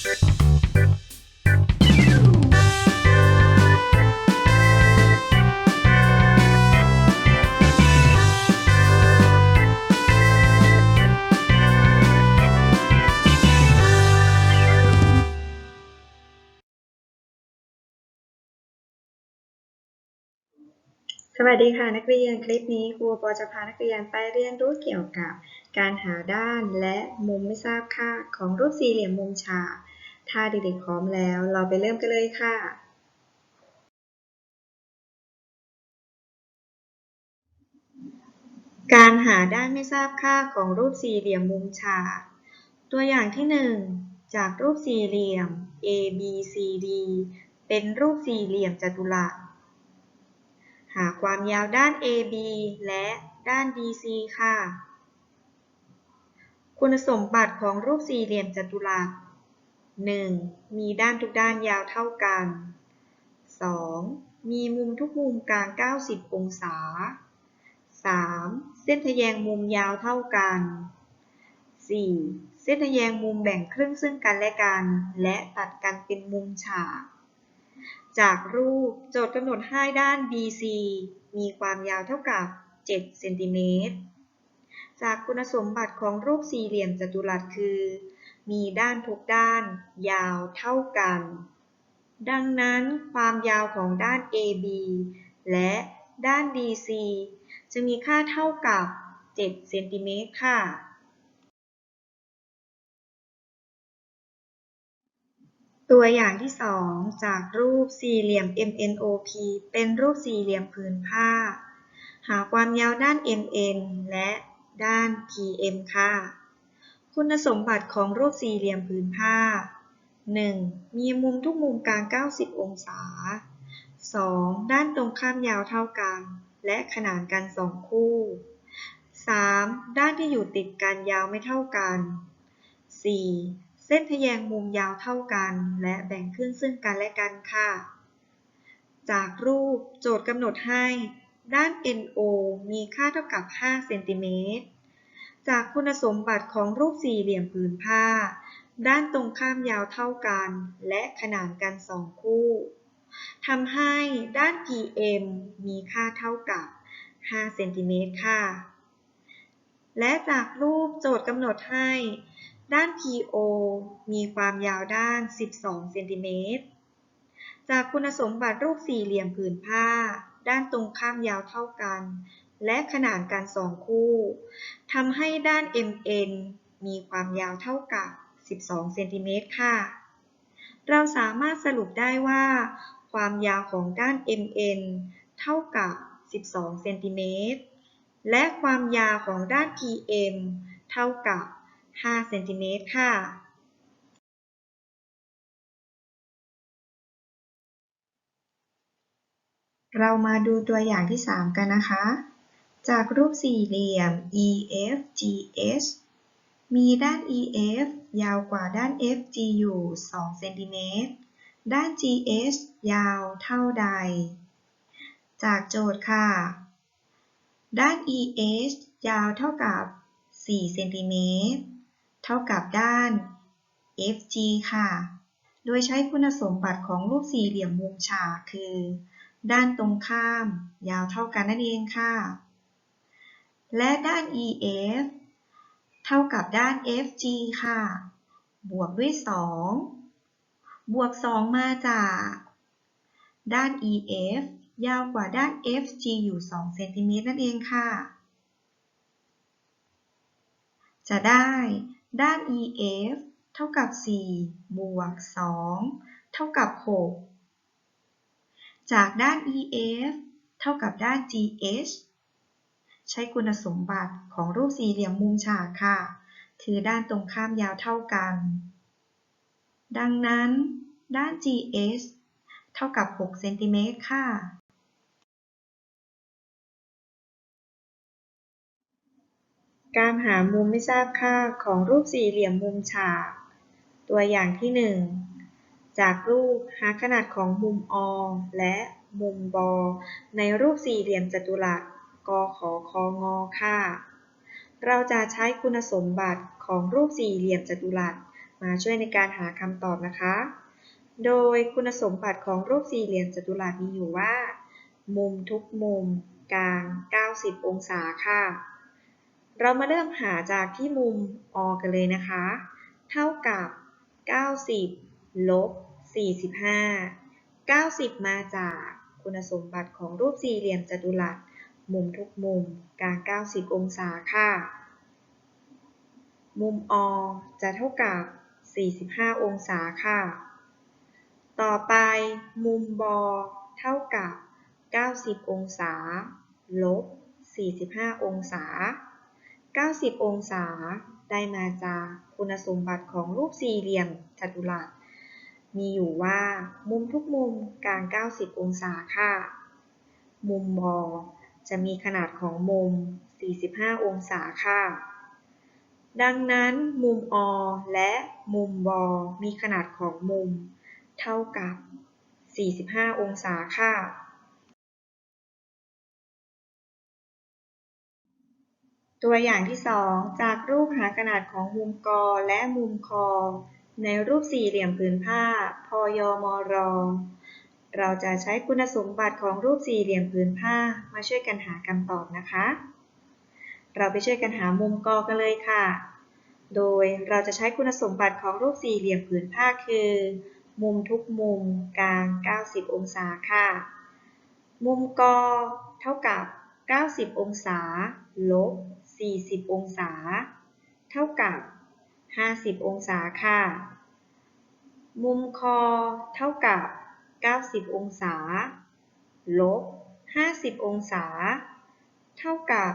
สวัสดีค่ะนักเรียนคลิปนี้ครูปอจะพานักเรียนไปเรียนรู้เกี่ยวกับ การหาด้านและมุมไม่ทราบค่าของรูปสี่เหลี่ยมมุมฉาก ถ้าเด็กๆพร้อมแล้ว เราไปเริ่มกันเลยค่ะ การหาด้านไม่ทราบค่าของรูปสี่เหลี่ยมมุมฉาก ตัวอย่างที่หนึ่งจากรูปสี่เหลี่ยม A B C D เป็นรูปสี่เหลี่ยมจัตุรัส หาความยาวด้าน AB และด้าน BC ค่ะ คุณสมบัติของรูปสี่เหลี่ยมจัตุรัส 1. มีด้านทุกด้านยาวเท่ากัน 2. มีมุมทุกมุมกลาง 90 องศา 3. เส้นทะแยงมุมยาวเท่ากัน 4. เส้นทะแยงมุมแบ่งครึ่งซึ่งกันและกัน และตัดกันเป็นมุมฉาก จากรูปโจทย์กำหนดให้ด้าน BC มีความยาวเท่ากับ 7 เซนติเมตร จากคุณสมบัติของรูปสี่เหลี่ยมจัตุรัสคือ มีด้านทุกด้าน ยาวเท่ากัน ดังนั้นความยาวของด้าน AB และด้าน BC จะมีค่าเท่ากับ 7 เซนติเมตรค่ะ ตัวอย่างที่ 2 จากรูปสี่เหลี่ยม MNOP เป็นรูปสี่เหลี่ยมผืนผ้า หาความยาวด้าน MN และด้าน PM ค่ะ คุณสมบัติของรูปสี่เหลี่ยมผืนผ้า 1. มีมุมทุกมุมกลาง 90 องศา 2. ด้านตรงข้ามยาวเท่ากัน และขนานกัน 2 คู่ 3. ด้านที่อยู่ติดกันยาวไม่เท่ากัน 4. เส้นทแยงมุมยาวเท่ากัน และแบ่งครึ่งซึ่งกันและกันค่ะ จากรูปโจทย์กำหนดให้ ด้าน NO มีค่าเท่ากับ 5 เซนติเมตร จากคุณสมบัติของรูปสี่เหลี่ยมผืนผ้า ด้านตรงข้ามยาวเท่ากัน และขนานกัน2คู่ทำให้ด้าน PM มีค่าเท่ากับ 5 เซนติเมตรค่ะ และจากรูปโจทย์กำหนดให้ ด้าน PO มีความยาวด้าน 12 เซนติเมตร จากคุณสมบัติรูปสี่เหลี่ยมผืนผ้า ด้านตรงข้ามยาวเท่ากัน และขนานกัน2คู่ทำให้ด้าน MN มีความยาวเท่ากับ 12 เซนติเมตรค่ะ เราสามารถสรุปได้ว่า ความยาวของด้าน MN เท่ากับ 12 เซนติเมตร และความยาวของด้าน PM เท่ากับ 5 เซนติเมตรค่ะ เรามาดูตัวอย่างที่ 3 กันนะคะ จากรูปสี่เหลี่ยม EFGH มีด้าน EF ยาวกว่าด้าน FG อยู่ 2 เซนติเมตร ด้าน GH ยาวเท่าใด จากโจทย์ค่ะ ด้าน EH ยาวเท่ากับ 4 เซนติเมตร เท่ากับด้าน FG ค่ะ โดยใช้คุณสมบัติของรูปสี่เหลี่ยมมุมฉากคือ ด้านตรงข้าม ยาวเท่ากันนั่นเองค่ะ และด้าน EF เท่ากับด้าน FG ค่ะ บวกด้วย 2 บวก 2 มาจาก ด้าน EF ยาวกว่าด้าน FG อยู่ 2 เซนติเมตรนั่นเองค่ะ จะได้ด้าน EF เท่ากับ 4 บวก 2 เท่ากับ 6 จากด้าน EF เท่ากับด้าน GH ใช้คุณสมบัติของรูปสี่เหลี่ยมมุมฉากค่ะ คือด้านตรงข้ามยาวเท่ากัน ดังนั้นด้าน GH เท่ากับ 6 เซนติเมตรค่ะ การหามุมไม่ทราบค่าของรูปสี่เหลี่ยมมุมฉาก ตัวอย่างที่ 1 จากรูปหาขนาดของมุมอและมุมบในรูปสี่เหลี่ยมจัตุรัส กขคงค่ะ เราจะใช้คุณสมบัติของรูปสี่เหลี่ยมจัตุรัส มาช่วยในการหาคำตอบนะคะ โดยคุณสมบัติของรูปสี่เหลี่ยมจัตุรัสมีอยู่ว่า มุมทุกมุมกลาง 90 องศาค่ะ เรามาเริ่มหาจากที่มุมอกันเลยนะคะ เท่ากับ 90 ลบ 45 90 มาจากคุณสมบัติของรูปสี่เหลี่ยมจัตุรัส มุมทุกมุมกาง 90 องศาค่ะ มุมอจะเท่ากับ 45 องศาค่ะ ต่อไปมุมบเท่ากับ 90 องศา ลบ 45 องศา 90 องศาได้มาจากคุณสมบัติของรูปสี่เหลี่ยมจัตุรัส มีอยู่ว่ามุมทุกมุมกาง 90 องศาค่ะ มุมบ จะมีขนาดของมุม 45 องศาค่ะ ดังนั้นมุมอและมุมบมีขนาดของมุม เท่ากับ 45 องศาค่ะ ตัวอย่างที่ 2 จากรูปหาขนาดของมุมกและมุมคอในรูปสี่เหลี่ยมผืนผ้า พยมร เราจะใช้คุณสมบัติของรูปสี่เหลี่ยมผืนผ้ามาช่วยกันหาคำตอบนะคะ เราไปช่วยกันหามุมกอกันเลยค่ะ โดยเราจะใช้คุณสมบัติของรูปสี่เหลี่ยมผืนผ้าคือ มุมทุกมุมกลาง 90 องศาค่ะ มุมกเท่ากับ 90 องศา ลบ 40 องศา เท่ากับ 50 องศาค่ะ มุมคอเท่ากับ 90 องศา ลบ 50 องศา เท่ากับ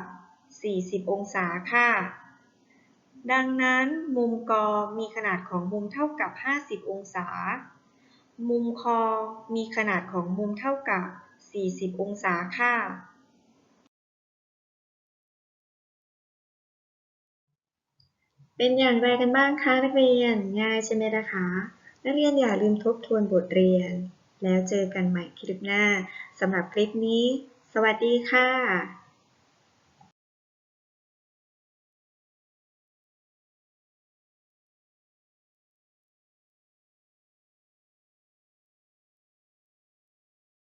40 องศาค่ะ ดังนั้นมุมกมีขนาดของมุมเท่ากับ 50 องศา มุมคอมีขนาดของมุมเท่ากับ 40 องศาค่ะ เป็นอย่างไรกันบ้างคะนักเรียน ง่ายใช่ไหมนะคะ นักเรียนอย่าลืมทบทวนบทเรียน แล้วเจอกันใหม่คลิปหน้าสำหรับคลิปนี้ สวัสดีค่ะ